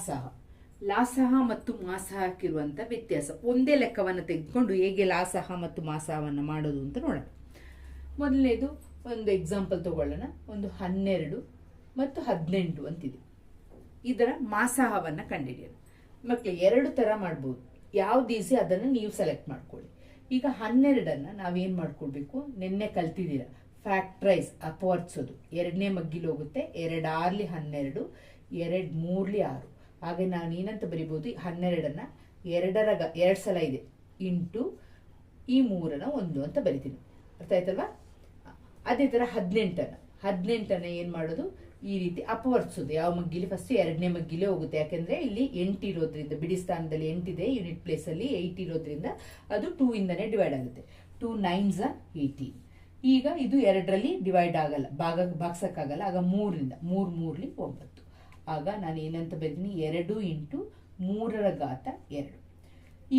ಲಾಸಹ. ಲಾಸಹ ಮತ್ತು ಮಾಸಹಕ್ಕಿರುವಂಥ ವ್ಯತ್ಯಾಸ. ಒಂದೇ ಲೆಕ್ಕವನ್ನು ತೆಗೆದುಕೊಂಡು ಹೇಗೆ ಲಾಸಹ ಮತ್ತು ಮಾಸಹವನ್ನು ಮಾಡೋದು ಅಂತ ನೋಡೋಣ. ಮೊದಲನೇದು ಒಂದು ಎಕ್ಸಾಂಪಲ್ ತಗೊಳ್ಳೋಣ. ಒಂದು ಹನ್ನೆರಡು ಮತ್ತು ಹದಿನೆಂಟು ಅಂತಿದೆ. ಇದರ ಮಾಸಾಹವನ್ನು ಕಂಡುಹಿಡಿಯೋಣ. ಮಕ್ಕಳು ಎರಡು ಥರ ಮಾಡ್ಬೋದು. ಯಾವ್ದು ಈಸಿ ಅದನ್ನು ನೀವು ಸೆಲೆಕ್ಟ್ ಮಾಡ್ಕೊಳ್ಳಿ. ಈಗ ಹನ್ನೆರಡನ್ನು ನಾವೇನು ಮಾಡ್ಕೊಳ್ಬೇಕು ನಿನ್ನೆ ಕಲ್ತಿದ್ದೀರ. ಫ್ಯಾಕ್ಟ್ರೈಸ್ ಅಪವರ್ಚೋದು ಎರಡನೇ ಮಗ್ಗಿಲಿ ಹೋಗುತ್ತೆ. ಎರಡು ಆರ್ಲಿ ಹನ್ನೆರಡು ಎರಡು ಮೂರ್ಲಿ ಆರು. ಹಾಗೆ ನಾನು ಏನಂತ ಬರಿಬೋದು? ಹನ್ನೆರಡನ್ನ ಎರಡರ ಎರಡು ಸಲ ಇದೆ. ಇಂಟು ಈ ಮೂರನ್ನ ಒಂದು ಅಂತ ಬರಿತೀನಿ. ಅರ್ಥ ಆಯ್ತಲ್ವಾ? ಅದೇ ಥರ ಹದಿನೆಂಟನ್ನು. ಹದಿನೆಂಟನ್ನು ಏನು ಮಾಡೋದು? ಈ ರೀತಿ ಅಪವರ್ತಿಸೋದು. ಯಾವ ಮಗ್ಗಿಲಿ ಫಸ್ಟ್ ಎರಡನೇ ಮಗ್ಗಿಲೆ ಹೋಗುತ್ತೆ. ಯಾಕೆಂದ್ರೆ ಇಲ್ಲಿ ಎಂಟು ಇರೋದ್ರಿಂದ, ಬಿಡಿ ಸ್ಥಾನದಲ್ಲಿ ಎಂಟಿದೆ ಯೂನಿಟ್ ಪ್ಲೇಸಲ್ಲಿ ಏಯ್ಟ್ ಇರೋದ್ರಿಂದ ಅದು ಟೂ ಇಂದನೇ ಡಿವೈಡ್ ಆಗುತ್ತೆ. ಟೂ ನೈನ್ಸ್ ಏಯ್ಟೀನ್ ಈಗ ಇದು ಎರಡರಲ್ಲಿ ಡಿವೈಡ್ ಆಗಲ್ಲ. ಭಾಗ, ಭಾಗ್ಸಕ್ಕಾಗಲ್ಲ. ಆಗ ಮೂರಿಂದ ಮೂರು ಮೂರ್ಲಿ ಒಂಬತ್ತು. ಆಗ ನಾನು ಏನಂತ ಬರೀತೀನಿ ಎರಡು ಇಂಟು ಮೂರರ ಘಾತ ಎರಡು.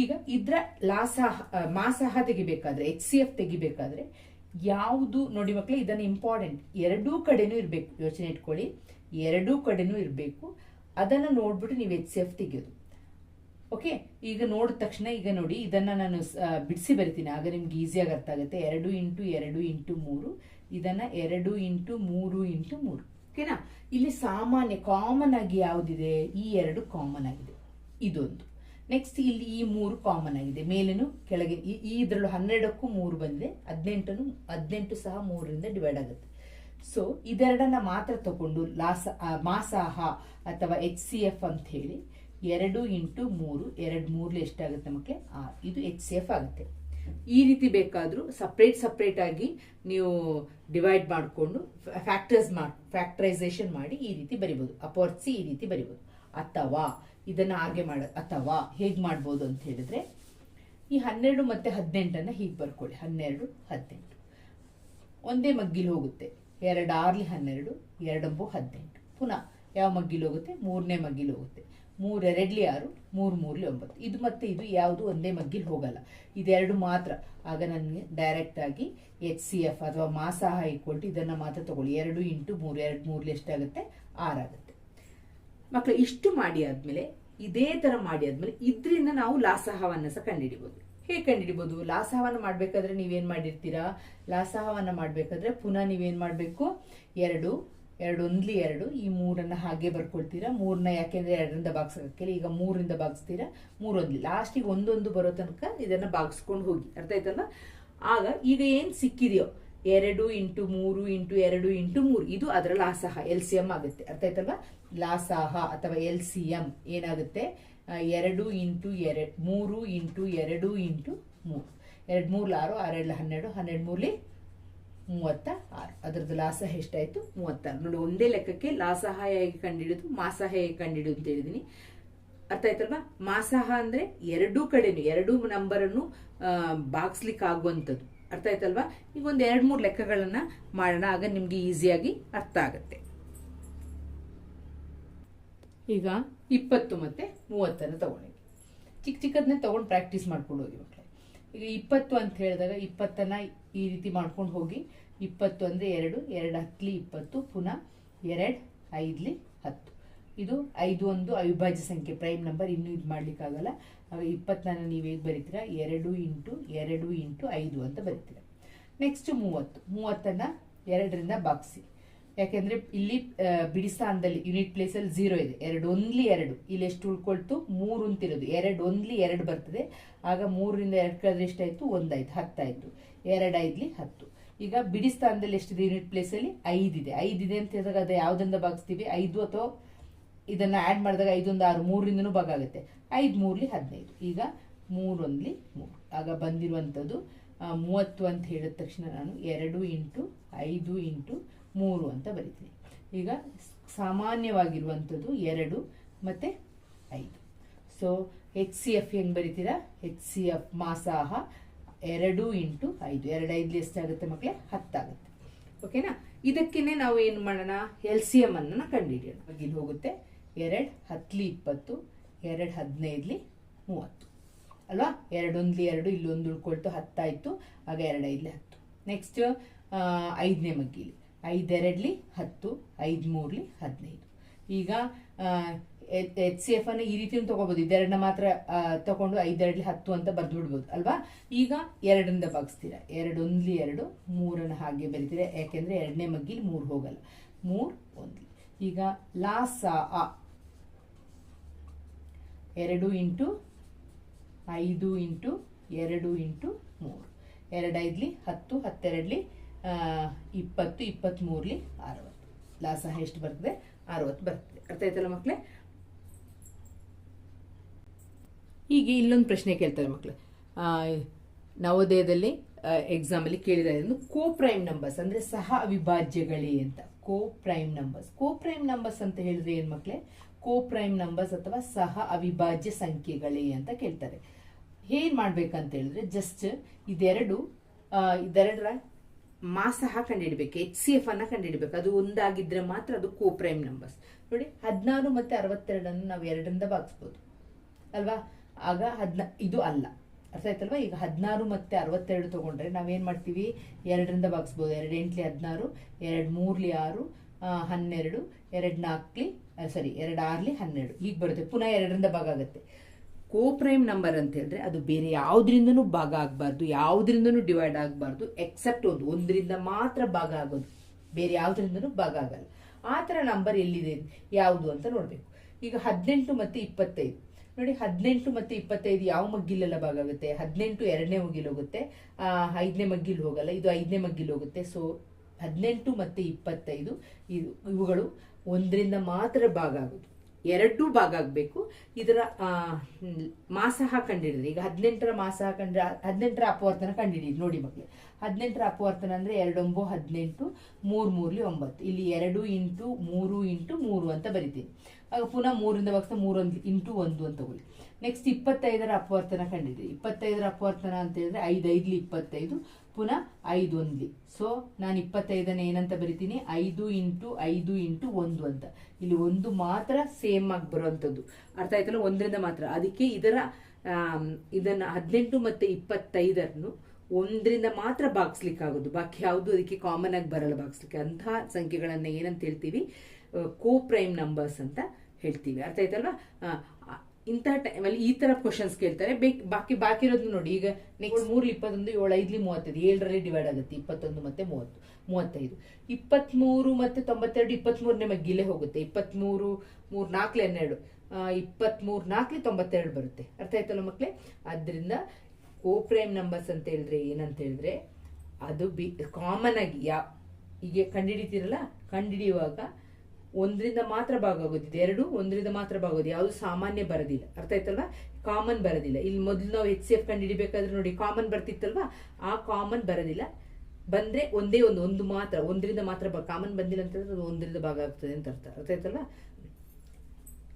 ಈಗ ಇದರ ಲಾಸಾಹ ಮಾಸಾಹ ತೆಗಿಬೇಕಾದ್ರೆ ಎಚ್ ಸಿ ಎಫ್ ತೆಗಿಬೇಕಾದ್ರೆ ಯಾವುದು ನೋಡಿ ಮಕ್ಕಳೇ ಇದನ್ನು ಇಂಪಾರ್ಟೆಂಟ್ ಎರಡೂ ಕಡೆನೂ ಇರಬೇಕು. ಯೋಚನೆ ಇಟ್ಕೊಳ್ಳಿ. ಎರಡೂ ಕಡೆನೂ ಇರಬೇಕು. ಅದನ್ನು ನೋಡ್ಬಿಟ್ಟು ನೀವು ಎಚ್ ಸಿ ಎಫ್ ತೆಗೆಯೋದು. ಓಕೆ ಈಗ ನೋಡಿದ ತಕ್ಷಣ ಈಗ ನೋಡಿ, ಇದನ್ನ ನಾನು ಬಿಡಿಸಿ ಬರ್ತೀನಿ. ಆಗ ನಿಮ್ಗೆ ಈಸಿಯಾಗಿ ಅರ್ಥ ಆಗುತ್ತೆ. ಎರಡು ಇಂಟು ಎರಡು ಇಂಟು ಮೂರು. ಇದನ್ನ ಎರಡು ಇಂಟು ಮೂರು ಇಂಟು ಮೂರು. ಓಕೆನಾ? ಇಲ್ಲಿ ಸಾಮಾನ್ಯ ಕಾಮನ್ ಆಗಿ ಯಾವುದಿದೆ? ಈ ಎರಡು ಕಾಮನ್ ಆಗಿದೆ. ಇದೊಂದು. ನೆಕ್ಸ್ಟ್ ಇಲ್ಲಿ ಈ ಮೂರು ಕಾಮನ್ ಆಗಿದೆ. ಮೇಲೇನು? ಕೆಳಗೆ ಈ ಇದರಲ್ಲೂ ಹನ್ನೆರಡಕ್ಕೂ ಮೂರು ಬಂದಿದೆ. ಹದಿನೆಂಟನ್ನು, ಹದಿನೆಂಟು ಸಹ ಮೂರರಿಂದ ಡಿವೈಡ್ ಆಗುತ್ತೆ. ಸೊ ಇದೆರಡನ್ನ ಮಾತ್ರ ತಗೊಂಡು ಲಾಸ ಮಾಸಾಹ ಅಥವಾ ಎಚ್ ಸಿ ಎಫ್ ಅಂತ ಹೇಳಿ ಎರಡು ಇಂಟು ಮೂರು, ಎರಡು ಮೂರಲ್ಲಿ ಎಷ್ಟಾಗುತ್ತೆ ನಮಗೆ? ಆರು. ಇದು ಎಚ್ ಸಿ ಎಫ್ ಆಗುತ್ತೆ. ಈ ರೀತಿ ಬೇಕಾದರೂ ಸಪ್ರೇಟ್ ಸಪ್ರೇಟ್ ಆಗಿ ನೀವು ಡಿವೈಡ್ ಮಾಡಿಕೊಂಡು ಫ್ಯಾಕ್ಟರ್ಸ್ ಮಾಡಿ ಫ್ಯಾಕ್ಟರೈಸೇಷನ್ ಮಾಡಿ ಈ ರೀತಿ ಬರಿಬೋದು. ಅಪೋರ್ಸಿ ಈ ರೀತಿ ಬರಿಬೋದು. ಅಥವಾ ಇದನ್ನ ಹಾಗೆ ಮಾಡ, ಅಥವಾ ಹೇಗೆ ಮಾಡ್ಬೋದು ಅಂತ ಹೇಳಿದ್ರೆ, ಈ ಹನ್ನೆರಡು ಮತ್ತೆ ಹದಿನೆಂಟನ್ನ ಹೀಗೆ ಬರ್ಕೊಳ್ಳಿ. ಹನ್ನೆರಡು, ಹದಿನೆಂಟು. ಒಂದೇ ಮಗ್ಗಿಲು ಹೋಗುತ್ತೆ. ಎರಡಾರ್ಲಿ ಹನ್ನೆರಡು ಎರಡಂಬು ಹದಿನೆಂಟು. ಪುನಃ ಯಾವ ಮಗ್ಗಿಲು ಹೋಗುತ್ತೆ? ಮೂರನೇ ಮಗ್ಗಿಲು ಹೋಗುತ್ತೆ. ಮೂರು ಎರಡ್ಲಿ ಆರು, ಮೂರು ಮೂರ್ಲಿ ಒಂಬತ್ತು. ಇದು ಮತ್ತೆ ಇದು ಯಾವುದು ಒಂದೇ ಮಗ್ಗಿಲ್ ಹೋಗಲ್ಲ. ಇದೆರಡು ಮಾತ್ರ. ಆಗ ನನಗೆ ಡೈರೆಕ್ಟ್ ಆಗಿ ಎಚ್ ಸಿ ಎಫ್ ಅಥವಾ ಮಾಸಾಹ ಇಕ್ವಲ್ಟು ಇದನ್ನ ಮಾತ್ರ ತಗೊಳ್ಳಿ. ಎರಡು ಇಂಟು ಮೂರು, ಎರಡು ಮೂರ್ಲಿ ಎಷ್ಟಾಗುತ್ತೆ? ಆರಾಗುತ್ತೆ ಮಕ್ಕಳು ಇಷ್ಟು ಮಾಡಿ ಆದ್ಮೇಲೆ, ಇದೇ ತರ ಮಾಡಿ ಆದ್ಮೇಲೆ, ಇದರಿಂದ ನಾವು ಲಾಸಹವನ್ನ ಸಹ ಕಂಡುಹಿಡಿಬಹುದು ಹೇಗೆ ಕಂಡುಹಿಡಿಬಹುದು ಲಾಸಹವನ್ನ ಮಾಡಬೇಕಾದ್ರೆ ನೀವೇನು ಮಾಡಿರ್ತೀರಾ? ಲಾಸಹವನ್ನ ಮಾಡಬೇಕಾದ್ರೆ ಪುನಃ ನೀವೇನು ಮಾಡಬೇಕು? ಎರಡು ಎರಡು ಒಂದ್ಲಿ ಎರಡು. ಈ ಮೂರನ್ನು ಹಾಗೆ ಬರ್ಕೊಳ್ತೀರಾ. ಮೂರನ್ನ ಯಾಕೆಂದ್ರೆ ಎರಡರಿಂದ ಬಾಗ್ಸಕ್ಕಿಲ್ಲ ಈಗ ಮೂರರಿಂದ ಬಾಗಿಸ್ತೀರಾ ಮೂರೊಂದ್ಲಿ. ಲಾಸ್ಟಿಗೆ ಒಂದೊಂದು ಬರೋ ತನಕ ಇದನ್ನ ಬಾಗಿಸ್ಕೊಂಡು ಹೋಗಿ. ಅರ್ಥ ಆಯ್ತಲ್ವಾ ಆಗ ಈಗ ಏನು ಸಿಕ್ಕಿದೆಯೋ? ಎರಡು ಇಂಟು ಮೂರು ಇಂಟು ಎರಡು ಇಂಟು ಮೂರು. ಇದು ಅದರ ಲಾಸಾಹ. ಎಲ್ ಸಿ ಎಂ ಆಗುತ್ತೆ. ಅರ್ಥ ಲಾಸಾಹ ಅಥವಾ ಎಲ್ ಸಿ ಎಂ ಏನಾಗುತ್ತೆ ಎರಡು ಇಂಟು ಎರಡು ಮೂರು ಇಂಟು ಎರಡು ಇಂಟು ಮೂರು. ಎರಡು ಮೂರ್ಲ ಆರು ಆರೆರಡು ಹನ್ನೆರಡು ಹನ್ನೆರಡು ಮೂರ್ಲಿ ಮೂವತ್ತ ಆರು ಅದರದ್ದು ಲಾಸಹ ಎಷ್ಟಾಯ್ತು? ಮೂವತ್ತಾರು. ನೋಡಿ, ಒಂದೇ ಲೆಕ್ಕಕ್ಕೆ ಲಾಸಹಾಯ ಹೇಗೆ ಕಂಡಿಡಿದು ಮಾಸಹ ಹೇಗೆ ಕಂಡಿಡಿದು ಅಂತ ಹೇಳಿದೀನಿ. ಅರ್ಥ ಆಯ್ತಲ್ವಾ? ಮಾಸಹ ಅಂದ್ರೆ ಎರಡೂ ಕಡೆನು, ಎರಡೂ ನಂಬರನ್ನು ಬಾಗ್ಸ್ಲಿಕ್ಕೆ ಆಗುವಂಥದ್ದು ಅರ್ಥ ಆಯ್ತಲ್ವಾ? ಈಗ ಒಂದು ಎರಡು ಮೂರು ಲೆಕ್ಕಗಳನ್ನ ಮಾಡೋಣ, ಆಗ ನಿಮ್ಗೆ ಈಸಿಯಾಗಿ ಅರ್ಥ ಆಗುತ್ತೆ. ಈಗ ಇಪ್ಪತ್ತು ಮತ್ತೆ ಮೂವತ್ತನ್ನು ತಗೊಂಡಿ ಚಿಕ್ಕ ಚಿಕ್ಕದನ್ನೇ ತಗೊಂಡು ಪ್ರಾಕ್ಟೀಸ್ ಮಾಡ್ಕೊಂಡು ಹೋಗಿ ಮಕ್ಕಳೇ ಈಗ ಇಪ್ಪತ್ತು ಅಂತ ಹೇಳಿದಾಗ ಇಪ್ಪತ್ತನ್ನ ಈ ರೀತಿ ಮಾಡ್ಕೊಂಡು ಹೋಗಿ ಇಪ್ಪತ್ತು ಅಂದರೆ ಎರಡು ಎರಡು ಹತ್ತಲಿ ಇಪ್ಪತ್ತು ಪುನಃ ಎರಡು ಐದಲಿ ಹತ್ತು. ಇದು ಐದು ಒಂದು ಅವಿಭಾಜ್ಯ ಸಂಖ್ಯೆ ಪ್ರೈಮ್ ನಂಬರ್ ಇನ್ನೂ ಇದು ಮಾಡಲಿಕ್ಕಾಗಲ್ಲ. ಆಗ ಇಪ್ಪತ್ತನ್ನ ನೀವು ಹೇಗೆ ಬರೀತೀರಾ? ಎರಡು ಇಂಟು ಎರಡು ಇಂಟು ಐದು ಅಂತ ಬರೀತೀರಾ. ನೆಕ್ಸ್ಟ್ ಮೂವತ್ತು. ಮೂವತ್ತನ್ನು ಎರಡರಿಂದ ಬಾಕ್ಸಿ ಯಾಕೆಂದ್ರೆ ಇಲ್ಲಿ ಆ, ಯುನಿಟ್ ಸ್ಥಾನದಲ್ಲಿ ಯೂನಿಟ್ ಪ್ಲೇಸ್ ಅಲ್ಲಿ ಝೀರೋ ಇದೆ. ಎರಡು ಒಂದ್ಲಿ ಎರಡು. ಇಲ್ಲಿ ಎಷ್ಟು ಉಳ್ಕೊಳ್ತು? ಮೂರು ಅಂತಿರೋದು ಎರಡು ಒಂದ್ಲಿ ಎರಡು ಬರ್ತದೆ. ಆಗ ಮೂರರಿಂದ ಎರಡು ಕಳೆದ್ರೆ ಎಷ್ಟಾಯ್ತು? ಒಂದಾಯ್ತು ಹತ್ತಾಯ್ತು. ಎರಡು ಐದ್ಲಿ ಹತ್ತು. ಈಗ ಬಿಡಿ ಸ್ಥಾನದಲ್ಲಿ ಎಷ್ಟಿದೆ ಯೂನಿಟ್ ಪ್ಲೇಸ್ ಅಲ್ಲಿ? ಐದಿದೆ ಐದಿದೆ ಅಂತ ಹೇಳಿದಾಗ ಅದು ಯಾವ್ದರಿಂದ ಭಾಗಿಸ್ತೀವಿ? ಐದು ಅಥವಾ ಇದನ್ನ ಆಡ್ ಮಾಡಿದಾಗ ಐದೊಂದು ಆರು ಮೂರರಿಂದನೂ ಭಾಗ ಆಗುತ್ತೆ. ಐದು ಮೂರಲಿ ಹದಿನೈದು. ಈಗ ಮೂರೊಂದ್ಲಿ ಮೂರು. ಆಗ ಬಂದಿರುವಂಥದ್ದು ಮೂವತ್ತು ಅಂತ ಹೇಳಿದ ತಕ್ಷಣ ನಾನು ಎರಡು ಇಂಟು ಐದು ಇಂಟು ಮೂರು ಅಂತ ಬರಿತೀನಿ. ಈಗ ಸಾಮಾನ್ಯವಾಗಿರುವಂಥದ್ದು ಎರಡು ಮತ್ತೆ ಐದು. ಸೊ ಎಚ್ ಸಿ ಎಫ್ ಹೆಂಗೆ ಬರಿತೀರಾ? ಎಚ್ ಸಿ ಎಫ್ ಮಾಸಾಹ ಎರಡು ಇಂಟು ಐದು. ಎರಡು ಐದು ಎಷ್ಟಾಗುತ್ತೆ ಮಕ್ಕಳೇ ಹತ್ತಾಗುತ್ತೆ. ಓಕೆನಾ ಇದಕ್ಕೇನೆ ನಾವು ಏನು ಮಾಡೋಣ? ಎಲ್ ಸಿ ಎಂ ಅನ್ನ ಕಂಡುಹಿಡಿಯೋಣ. ಇಲ್ಲಿ ಹೋಗುತ್ತೆ. ಎರಡು ಹತ್ತಲಿ ಇಪ್ಪತ್ತು, ಎರಡು ಹದಿನೈದ್ಲಿ ಮೂವತ್ತು. ಅಲ್ವಾ? ಎರಡೊಂದ್ಲಿ ಎರಡು, ಇಲ್ಲೊಂದು ಉಳ್ಕೊಳ್ತು ಹತ್ತಾಯಿತು. ಆಗ ಎರಡು ಹತ್ತು. ನೆಕ್ಸ್ಟ್ ಐದನೇ ಮಗ್ಗಿಲಿ. ಐದೆರಡ್ಲಿ ಹತ್ತು ಐದು ಮೂರಲಿ ಹದಿನೈದು. ಈಗ ಎಚ್ ಸಿ ಎಫ್ ಅನ್ನು ಈ ರೀತಿಯೂ ತಗೋಬಹುದು ಇದೆರಡನ್ನ ಮಾತ್ರ ತಗೊಂಡು ಐದೆರಡ್ಲಿ ಹತ್ತು ಅಂತ ಬರೆದು ಬಿಡ್ಬೋದು, ಅಲ್ವಾ? ಈಗ ಎರಡರಿಂದ ಭಾಗಿಸ್ತೀರಾ? ಎರಡೊಂದ್ಲಿ ಎರಡು, ಮೂರನ್ನು ಹಾಗೆ ಬರೀತೀರ? ಯಾಕೆಂದ್ರೆ ಎರಡನೇ ಮಗ್ಗಿಲಿ ಮೂರು ಹೋಗಲ್ಲ. ಮೂರ್ ಒಂದ್ಲಿ. ಈಗ ಲಾಸ ಆ ಎರಡು ಇಂಟು ಐದು ಇಂಟು ಎರಡು ಇಂಟು ಮೂರು. ಎರಡೈದ್ಲಿ ಹತ್ತು, ಹತ್ತೆರಡ್ಲಿ ಇಪ್ಪತ್ತು ಇಪ್ಪತ್ತು ಮೂರ್ಲಿ ಅರವತ್ತು. ಲಾಸ ಎಷ್ಟು ಬರ್ತದೆ? ಅರವತ್ತು ಬರ್ತದೆ. ಅರ್ಥ ಆಯ್ತಲ್ಲ ಮಕ್ಕಳೇ ಹೀಗೆ ಇಲ್ಲೊಂದು ಪ್ರಶ್ನೆ ಕೇಳ್ತಾರೆ ಮಕ್ಕಳು ನವೋದಯದಲ್ಲಿ ಎಕ್ಸಾಮಲ್ಲಿ ಕೇಳಿದ್ದಾರೆ ಒಂದು ಕೋ ಪ್ರೈಮ್ ನಂಬರ್ಸ್ ಅಂದ್ರೆ ಸಹ ಅವಿಭಾಜ್ಯಗಳೇ ಅಂತ. Co prime numbers co prime numbers ಅಂತ ಹೇಳಿದ್ರೆ ಏನು ಮಕ್ಕಳೇ ಕೋ ಪ್ರೈಮ್ ನಂಬರ್ಸ್ ಅಥವಾ ಸಹ ಅವಿಭಾಜ್ಯ ಸಂಖ್ಯೆಗಳೇ ಅಂತ ಕೇಳ್ತಾರೆ. ಏನು ಮಾಡ್ಬೇಕಂತ ಹೇಳಿದ್ರೆ ಜಸ್ಟ್ ಇದೆರಡು ಇದೆರಡರ ಇದೆರಡರ ಮಾಸಹ ಕಂಡುಹಿಡಬೇಕು. ಎಚ್ ಸಿ ಎಫ್ ಅನ್ನ ಕಂಡುಹಿಡಬೇಕು. ಅದು ಒಂದಾಗಿದ್ರೆ ಮಾತ್ರ ಅದು ಕೋ ಪ್ರೈಮ್ ನಂಬರ್ಸ್ ನೋಡಿ, ಹದಿನಾರು ಮತ್ತೆ ಅರವತ್ತೆರಡನ್ನು ನಾವು ಎರಡರಿಂದ ಭಾಗಿಸ್ಬೋದು. ಅಲ್ವಾ? ಆಗ ಹದಿನ ಇದು ಅಲ್ಲ. ಅರ್ಥ ಆಯ್ತಲ್ವಾ? ಈಗ ಹದಿನಾರು ಮತ್ತೆ ಅರವತ್ತೆರಡು ತಗೊಂಡ್ರೆ ನಾವೇನು ಮಾಡ್ತೀವಿ? ಎರಡರಿಂದ ಭಾಗಿಸ್ಬೋದು. ಎರಡು ಎಂಟ್ಲಿ ಹದಿನಾರು, ಎರಡು ಮೂರ್ಲಿ ಆರು ಹನ್ನೆರಡು, ಎರಡು ನಾಲ್ಕಲಿ ಸಾರಿ ಎರಡು ಆರ್ಲಿ ಹನ್ನೆರಡು. ಈಗ ಬರುತ್ತೆ. ಪುನಃ ಎರಡರಿಂದ ಭಾಗ ಆಗುತ್ತೆ. ಕೋ ಪ್ರೈಮ್ ನಂಬರ್ ಅಂತ ಹೇಳಿದ್ರೆ ಅದು ಬೇರೆ ಯಾವುದರಿಂದನೂ ಭಾಗ ಆಗಬಾರ್ದು. ಯಾವುದರಿಂದನೂ ಡಿವೈಡ್ ಆಗಬಾರ್ದು. ಎಕ್ಸೆಪ್ಟ್ ಒಂದು. ಒಂದರಿಂದ ಮಾತ್ರ ಭಾಗ ಆಗೋದು. ಬೇರೆ ಯಾವುದರಿಂದನೂ ಭಾಗ ಆಗಲ್ಲ. ಆ ಥರ ನಂಬರ್ ಎಲ್ಲಿದೆ? ಯಾವುದು ಅಂತ ನೋಡಬೇಕು. ಈಗ ಹದಿನೆಂಟು ಮತ್ತೆ ಇಪ್ಪತ್ತೈದು. ನೋಡಿ, ಹದಿನೆಂಟು ಮತ್ತೆ ಇಪ್ಪತ್ತೈದು ಯಾವ ಮಗ್ಗಿಲೆಲ್ಲ ಭಾಗ ಆಗುತ್ತೆ ಹದಿನೆಂಟು ಎರಡನೇ ಮಗ್ಗಿಲ್ ಹೋಗುತ್ತೆ. ಐದನೇ ಮಗ್ಗಿಲ್ ಹೋಗಲ್ಲ, ಇದು ಐದನೇ ಮಗ್ಗಿಲ್ ಹೋಗುತ್ತೆ. ಸೊ ಹದಿನೆಂಟು ಮತ್ತೆ ಇಪ್ಪತ್ತೈದು, ಇದು ಇವುಗಳು ಒಂದರಿಂದ ಮಾತ್ರ ಭಾಗ ಆಗೋದು. ಎರಡೂ ಭಾಗ ಆಗಬೇಕು. ಇದರ ಮಾಸ ಕಂಡಿಡಿದ್ರೆ ಈಗ ಹದಿನೆಂಟರ ಮಾಸ ಕಂಡ್ರೆ, ಹದಿನೆಂಟರ ಅಪವರ್ತನ ಕಂಡಿಡಿ, ನೋಡಿ ಮಕ್ಕಳು ಹದಿನೆಂಟರ ಅಪವರ್ತನ ಅಂದರೆ ಎರಡೊಂಬೋ ಹದಿನೆಂಟು, ಮೂರು ಮೂರಲಿ ಒಂಬತ್ತು. ಇಲ್ಲಿ ಎರಡು ಇಂಟು ಮೂರು ಇಂಟು ಮೂರು ಅಂತ ಬರಿತೀನಿ. ಆಗ ಪುನಃ ಮೂರಿಂದ ಭಾಗಿಸ್ತಾ ಮೂರೊಂದು ಇಂಟು ಒಂದು ಅಂತ ಹೋಗಿ ನೆಕ್ಸ್ಟ್ ಇಪ್ಪತ್ತೈದರ ಅಪವರ್ತನ ಕಂಡಿದೆ. ಇಪ್ಪತ್ತೈದರ ಅಪವರ್ತನ ಅಂತ ಹೇಳಿದ್ರೆ ಐದು, ಐದ್ಲಿ ಇಪ್ಪತ್ತೈದು, ಪುನಃ ಐದು ಒಂದ್ಲಿ. ಸೊ ನಾನು ಇಪ್ಪತ್ತೈದನ ಏನಂತ ಬರಿತೀನಿ? ಐದು ಇಂಟು ಐದು ಇಂಟು ಒಂದು ಅಂತ. ಇಲ್ಲಿ ಒಂದು ಮಾತ್ರ ಸೇಮ್ ಆಗಿ ಬರುವಂಥದ್ದು. ಅರ್ಥ ಆಯ್ತಲ್ಲ? ಒಂದರಿಂದ ಮಾತ್ರ. ಅದಕ್ಕೆ ಇದರ ಇದನ್ನು ಇದನ್ನ ಹದಿನೆಂಟು ಮತ್ತು ಇಪ್ಪತ್ತೈದರನ್ನು ಒಂದರಿಂದ ಮಾತ್ರ ಭಾಗಿಸ್ಲಿಕ್ಕಾಗೋದು. ಬಾಕಿ ಯಾವುದು ಅದಕ್ಕೆ ಕಾಮನ್ ಆಗಿ ಬರಲ್ಲ ಭಾಗಿಸ್ಲಿಕ್ಕೆ. ಅಂತಹ ಸಂಖ್ಯೆಗಳನ್ನು ಏನಂತ ಹೇಳ್ತೀವಿ? ಕೋ ಪ್ರೈಮ್ ನಂಬರ್ಸ್ ಅಂತ. ಹೇಳ್ತೀವಿ. ಅರ್ಥ ಆಯ್ತಲ್ವಾ? ಇಂತಹ ಟೈಮಲ್ಲಿ ಈ ತರ ಕ್ವಶನ್ಸ್ ಕೇಳ್ತಾರೆ. ಬೇಕ್- ಬಾಕಿ ಇರೋದು ನೋಡಿ. ಈಗ ನೆಕ್ಸ್ಟ್ ಮೂರು ಇಪ್ಪತ್ತೊಂದು, ಏಳು, ಐದ್ಲಿ ಮೂವತ್ತೈದು. ಏಳರಲ್ಲಿ ಡಿವೈಡ್ ಆಗುತ್ತೆ. ಇಪ್ಪತ್ತೊಂದು ಮತ್ತೆ ಮೂವತ್ತು, ಮೂವತ್ತೈದು. ಇಪ್ಪತ್ಮೂರು ಮತ್ತೆ ತೊಂಬತ್ತೆರಡು ಇಪ್ಪತ್ಮೂರನೇ ಮಗ್ಗಿಲೇ ಹೋಗುತ್ತೆ. ಇಪ್ಪತ್ಮೂರು, ಮೂರ್ ನಾಲ್ಕಲೆ ಹನ್ನೆರಡು. ಇಪ್ಪತ್ಮೂರು ನಾಲ್ಕಲೆ ತೊಂಬತ್ತೆರಡು ಬರುತ್ತೆ. ಅರ್ಥ ಆಯ್ತಲ್ಲ ಮಕ್ಕಳೇ ಅದರಿಂದ ಕೋ ಪ್ರೈಮ್ ನಂಬರ್ಸ್ ಅಂತ ಹೇಳಿದ್ರೆ ಏನಂತ ಹೇಳಿದ್ರೆ ಅದು ಬಿ ಕಾಮನ್ ಆಗಿ, ಯಾ, ಹೀಗೆ ಕಂಡುಹಿಡಿತೀರಲ್ಲ? ಕಂಡಿಡಿಯುವಾಗ ಒಂದರಿಂದ ಮಾತ್ರ ಭಾಗ ಆಗೋದಿದೆ ಎರಡು, ಒಂದರಿಂದ ಮಾತ್ರ ಭಾಗ ಆಗೋದು ಯಾವುದು ಸಾಮಾನ್ಯ ಬರೋದಿಲ್ಲ. ಅರ್ಥ ಆಯ್ತಲ್ವಾ? ಕಾಮನ್ ಬರೋದಿಲ್ಲ. ಇಲ್ಲಿ ಮೊದಲು ನಾವು ಎಚ್ ಸಿ ಎಫ್ ಕಂಡಿಡಿಬೇಕಾದ್ರೆ ನೋಡಿ, ಕಾಮನ್ ಬರ್ತಿತ್ತಲ್ವಾ? ಆ ಕಾಮನ್ ಬರೋದಿಲ್ಲ. ಬಂದ್ರೆ ಒಂದೇ ಒಂದು ಒಂದು ಮಾತ್ರ, ಒಂದರಿಂದ ಮಾತ್ರ ಕಾಮನ್ ಬಂದಿಲ್ಲ ಅಂತಂದ್ರೆ ಅದು ಒಂದರಿಂದ ಭಾಗ ಆಗ್ತದೆ ಅಂತ ಅರ್ಥ. ಅರ್ಥ ಆಯ್ತಲ್ವಾ?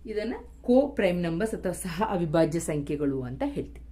ಇದನ್ನ ಕೋ ಪ್ರೈಮ್ ನಂಬರ್ಸ್ ಅಥವಾ ಸಹ ಅವಿಭಾಜ್ಯ ಸಂಖ್ಯೆಗಳು ಅಂತ ಹೇಳ್ತೀವಿ.